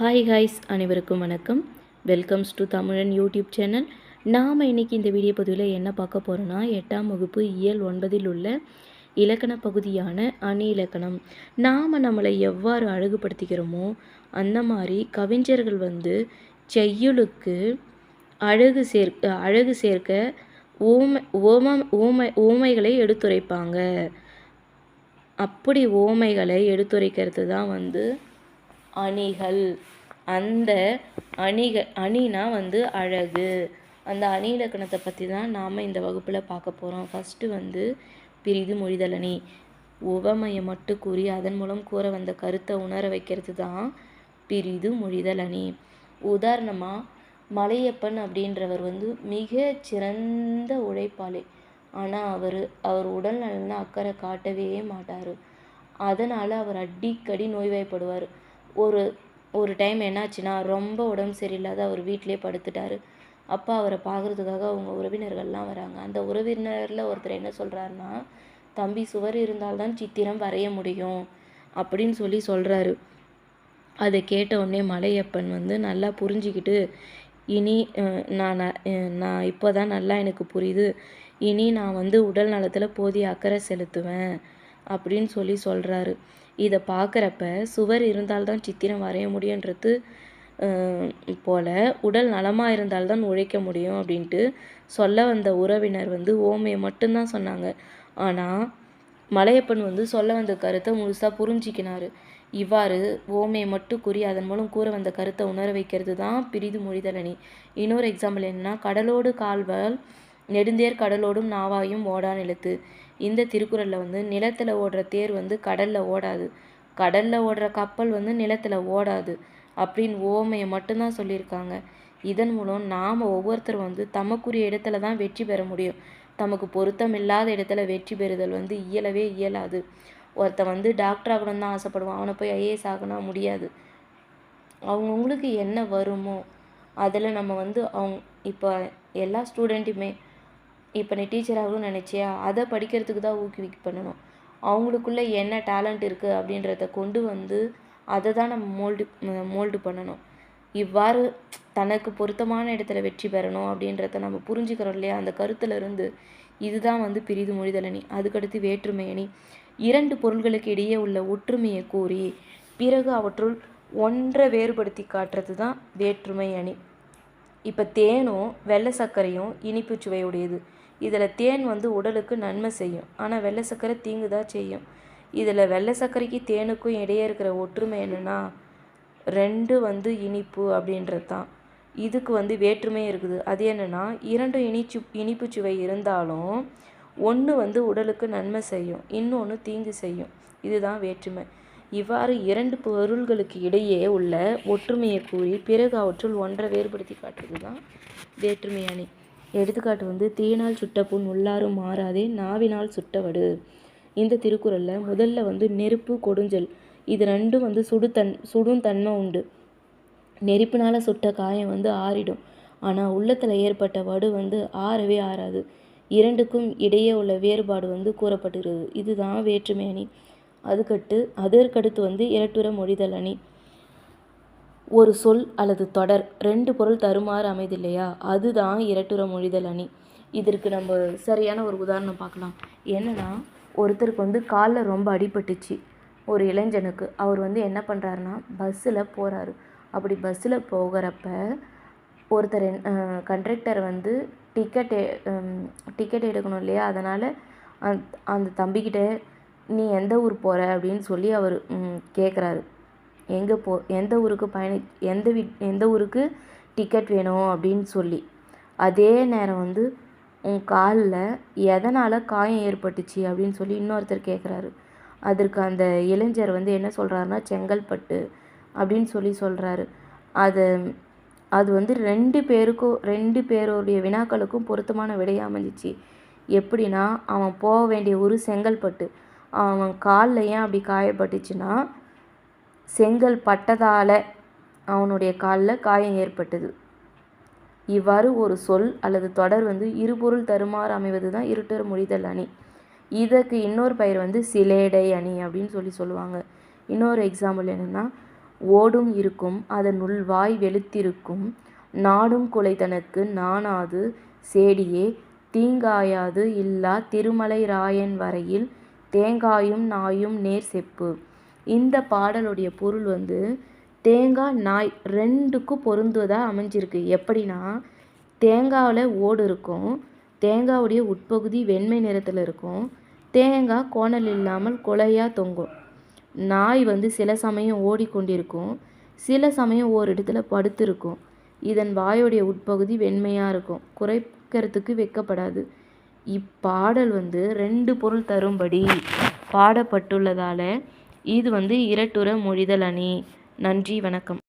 Hi ஹாய்ஸ் அனைவருக்கும் வணக்கம். Welcomes to Tamizhan YouTube channel நாம் இன்றைக்கி இந்த வீடியோ பதிவில் என்ன பார்க்க போகிறோன்னா எட்டாம் வகுப்பு இயல் ஒன்பதில் உள்ள இலக்கண பகுதியான அணி இலக்கணம். நாம் நம்மளை எவ்வாறு அழகுபடுத்திக்கிறோமோ அந்த மாதிரி கவிஞர்கள் வந்து செய்யுளுக்கு அழகு சேர்க்க அழகு சேர்க்க ஓமை ஓம ஓமை ஓமைகளை எடுத்துரைப்பாங்க. அப்படி ஓமைகளை எடுத்துரைக்கிறது தான் வந்து அணிகள். அந்த அணிக அணினா வந்து அழகு. அந்த அணி இலக்கணத்தை பற்றி தான் நாம் இந்த வகுப்பில் பார்க்க போகிறோம் ஃபஸ்ட்டு வந்து பிரிது மொழிதலணி உவமையை மட்டும் கூறி அதன் மூலம் கூற வந்த கருத்தை உணர வைக்கிறது தான் பிரிது மொழிதலணி உதாரணமாக மலையப்பன் அப்படின்றவர் வந்து மிக சிறந்த உழைப்பாளி. ஆனால் அவர் அவர் உடல் நலனில் அக்கறை காட்டவே மாட்டார். அதனால் அவர் அடிக்கடி நோய்வாய்ப்படுவார். ஒரு ஒரு டைம் என்னாச்சுன்னா ரொம்ப உடம்பு சரியில்லாத அவர் வீட்டிலே படுத்துட்டார். அப்பா அவரை பார்க்குறதுக்காக அவங்க உறவினர்கள்லாம் வராங்க. அந்த உறவினரில் ஒருத்தர் என்ன சொல்கிறாருன்னா தம்பி சுவர் இருந்தால்தான் சித்திரம் வரைய முடியும் அப்படின்னு சொல்லி சொல்கிறாரு அதை கேட்ட உடனே மலையப்பன் வந்து நல்லா புரிஞ்சுக்கிட்டு இனி நான் நான் இப்போ தான் நல்லா எனக்கு புரியுது. இனி நான் வந்து உடல் நலத்தில் போதிய அக்கறை செலுத்துவேன். அப்படின்னு சொல்லி சொல்கிறாரு இதை பார்க்குறப்ப சுவர் இருந்தால்தான் சித்திரம் வரைய முடியுன்றது போல் உடல் நலமாக இருந்தால்தான் உழைக்க முடியும் அப்படின்ட்டு சொல்ல வந்த உறவினர் வந்து ஓமையை மட்டும்தான் சொன்னாங்க. ஆனால் மலையப்பன் வந்து சொல்ல வந்த கருத்தை முழுசாக புரிஞ்சிக்கினார். இவ்வாறு ஓமையை மட்டும் கூறி அதன் மூலம் கூற வந்த கருத்தை உணர வைக்கிறது தான் பிரிது மொழிதலணி இன்னொரு எக்ஸாம்பிள் என்னன்னா கடலோடு கால்வால் நெடுந்தேர் கடலோடும் நாவாயும் ஓடா நிலத்து இந்த திருக்குறளில் வந்து நிலத்தில் ஓடுற தேர் வந்து கடலில் ஓடாது. கடலில் ஓடுற கப்பல் வந்து நிலத்தில் ஓடாது அப்படின்னு ஓமையை மட்டும்தான் சொல்லியிருக்காங்க. இதன் மூலம் நாம் ஒவ்வொருத்தரும் வந்து தமக்குரிய இடத்துல தான் வெற்றி பெற முடியும். தமக்கு பொருத்தம் இல்லாத இடத்துல வெற்றி பெறுதல் வந்து இயலவே இயலாது. ஒருத்தன் வந்து டாக்டர் ஆகணும்னு தான் ஆசைப்படுவான். அவனை போய் ஐஏஎஸ் ஆகணும் முடியாது. அவங்கவுங்களுக்கு என்ன வருமோ அதில் நம்ம வந்து அவங்க இப்போ எல்லா ஸ்டூடெண்ட்டுமே இப்போ நீ டீச்சர் ஆகணும்னு நினச்சியா? அதை படிக்கிறதுக்கு தான் ஊக்குவிக்க பண்ணணும். அவங்களுக்குள்ளே என்ன டேலண்ட் இருக்குது அப்படின்றத கொண்டு வந்து அதை தான் நம்ம மோல்டு மோல்டு பண்ணணும். இவ்வாறு தனக்கு பொருத்தமான இடத்துல வெற்றி பெறணும் அப்படின்றத நம்ம புரிஞ்சுக்கிறோம் இல்லையா? அந்த கருத்தில் இருந்து இதுதான் வந்து பிரிது மொழிதலணி அதுக்கடுத்து வேற்றுமை அணி. இரண்டு பொருள்களுக்கு இடையே உள்ள ஒற்றுமையை கூறி பிறகு அவற்றுள் ஒன்றை வேறுபடுத்தி காட்டுறது தான் வேற்றுமை அணி. இப்போ தேனும் வெள்ளை சர்க்கரையும் இனிப்பு சுவையுடையது. இதில் தேன் வந்து உடலுக்கு நன்மை செய்யும். ஆனால் வெள்ளை சர்க்கரை தீங்கு தான் செய்யும். இதில் வெள்ளை சர்க்கரைக்கு தேனுக்கும் இடையே இருக்கிற ஒற்றுமை என்னென்னா ரெண்டு வந்து இனிப்பு அப்படின்றது தான். இதுக்கு வந்து வேற்றுமை இருக்குது. அது என்னென்னா இரண்டு இனிச்சு இனிப்பு சுவை இருந்தாலும் ஒன்று வந்து உடலுக்கு நன்மை செய்யும். இன்னொன்று தீங்கு செய்யும். இதுதான் வேற்றுமை. இவ்வாறு இரண்டு பொருள்களுக்கு இடையே உள்ள ஒற்றுமையை கூறி பிறகு அவற்றுள் ஒன்றை வேறுபடுத்தி காட்டுறது தான் வேற்றுமை அணி. எடுத்துக்காட்டு வந்து தீயினால் சுட்ட புண் உள்ளாரும் மாறாதே நாவினால் சுட்டவடு இந்த திருக்குறளில் முதல்ல வந்து நெருப்பு கொடுஞ்சல் இது ரெண்டும் வந்து சுடு தன் சுடும் தன்மை உண்டு. நெருப்பினால் சுட்ட காயம் வந்து ஆறிடும். ஆனால் உள்ளத்தில் ஏற்பட்ட வடு வந்து ஆறவே ஆறாது. இரண்டுக்கும் இடையே உள்ள வேறுபாடு வந்து கூறப்பட்டுகிறது இதுதான் வேற்றுமை அணி. அதுக்கட்டு அதற்கடுத்து வந்து இரட்டுற மொழிதல் அணி. ஒரு சொல் அல்லது தொடர் ரெண்டு பொருள் தருமாறு அமைதில்லையா? அதுதான் இரட்டுற மொழிதல் அணி. இதற்கு நம்ம சரியான ஒரு உதாரணம் பார்க்கலாம். என்னென்னா ஒருத்தருக்கு வந்து காலில் ரொம்ப அடிபட்டுச்சு. ஒரு இளைஞனுக்கு. அவர் வந்து என்ன பண்ணுறாருன்னா பஸ்ஸில் போகிறாரு அப்படி பஸ்ஸில் போகிறப்ப ஒருத்தர் கண்ட்ரக்டர் வந்து டிக்கெட் டிக்கெட் எடுக்கணும் இல்லையா? அதனால் அந் அந்த தம்பிக்கிட்ட நீ எந்த ஊர் போகிற அப்படின்னு சொல்லி அவர் கேட்குறாரு எங்கே போ எந்த ஊருக்கு பயணி எந்த வீ எந்த ஊருக்கு டிக்கெட் வேணும் அப்படின்னு சொல்லி. அதே நேரம் வந்து உன் காலில் எதனால் காயம் ஏற்பட்டுச்சு அப்படின்னு சொல்லி இன்னொருத்தர் கேட்குறாரு அதற்கு அந்த இளைஞர் வந்து என்ன சொல்கிறாருன்னா செங்கல்பட்டு அப்படின்னு சொல்லி சொல்கிறாரு அது அது வந்து ரெண்டு பேருக்கும் ரெண்டு பேருடைய வினாக்களுக்கும் பொருத்தமான விடை அமைஞ்சிச்சு. எப்படின்னா அவன் போக வேண்டிய ஊர் செங்கல்பட்டு. அவன் காலில் ஏன் அப்படி காயப்பட்டுச்சுன்னா செங்கல் பட்டதால் அவனுடைய காலில் காயம் ஏற்பட்டது. இவ்வாறு ஒரு சொல் அல்லது தொடர் வந்து இருபொருள் தருமாறு அமைவது தான் இருட்டர் முடிதல் அணி. இதற்கு இன்னொரு பெயர் வந்து சிலேடை அணி அப்படின்னு சொல்லி சொல்லுவாங்க. இன்னொரு எக்ஸாம்பிள் என்னென்னா ஓடும் இருக்கும் அதனுள் வாய் வெளுத்திருக்கும் நாடும் குழைதனக்கு நாணாது சேடியே தீங்காயாது இல்லா திருமலை ராயன் வரையில் தேங்காயும் நாயும் நேர் செப்பு. இந்த பாடலுடைய பொருள் வந்து தேங்காய் நாய் ரெண்டுக்கும் பொருந்துவதாக அமைஞ்சிருக்கு. எப்படின்னா தேங்காவில் ஓடு இருக்கும் தேங்காவுடைய உட்பகுதி வெண்மை நிறத்தில் இருக்கும் தேங்காய் கோணல் இல்லாமல் குலையாக தொங்கும். நாய் வந்து சில சமயம் ஓடிக்கொண்டிருக்கும் சில சமயம் ஓரிடத்துல படுத்திருக்கும். இதன் வாயுடைய உட்பகுதி வெண்மையாக இருக்கும் குறைக்கிறதுக்கு வைக்கப்படாது. இப்பாடல் வந்து ரெண்டு பொருள் தரும்படி பாடப்பட்டுள்ளதால் இது வந்து இரட்டுற மொழிதல் அணி. நன்றி வணக்கம்.